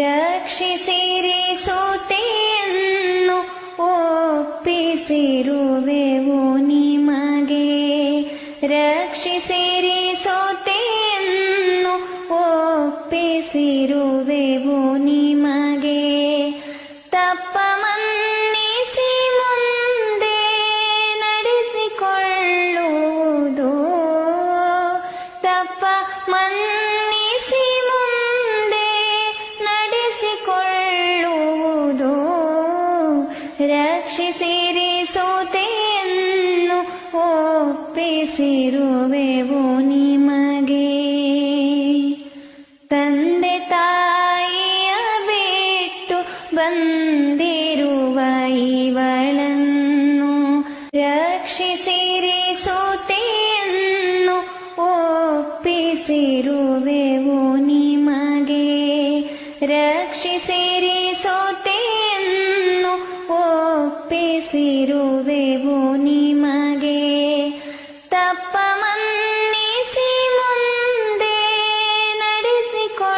ರಕ್ಷಿಸಿರಿ ಸೋತೆಯನ್ನು ಒಪ್ಪಿಸಿರುವೆವು ನಿಮಗೆ. ರಕ್ಷಿಸಿರಿ ಸೋತೆಯನ್ನು ಒಪ್ಪಿಸಿರುವೆವು ನಿಮಗೆ. ತಪ್ಪ ಮನ್ನಿಸಿ ಮುಂದೆ ನಡೆಸಿಕೊಳ್ಳುವುದು. ತಪ್ಪ ಮನ್ನಿಸಿ ರಕ್ಷಿಸಿರಿ ಸೋತೆಯನ್ನು ಒಪ್ಪಿಸಿರುವೆವು ನಿಮಗೆ ತಂದೆ ತಾಯಿಯ ಬಿಟ್ಟು ಬಂದಿರುವ ಇವಳನ್ನು ರಕ್ಷಿಸಿರಿ ಸೋತೆಯನ್ನು ಒಪ್ಪಿಸಿರುವೆವು ನಿಮಗೆ ರಕ್ಷಿಸಿರಿ ಒಪ್ಪಿಸಿರುವೆವು ನಿಮಗೆ. ತಪ್ಪ ಮನ್ನಿಸಿ ಮುಂದೆ ನಡೆಸಿಕೊಳ್ಳುವುದು.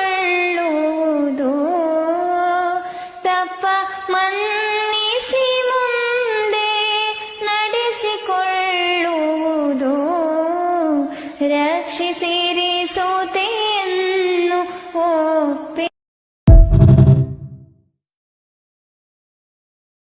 ತಪ್ಪ ಮನ್ನಿಸಿ ಮುಂದೆ ನಡೆಸಿಕೊಳ್ಳುವುದು. ರಕ್ಷಿಸಿರಿ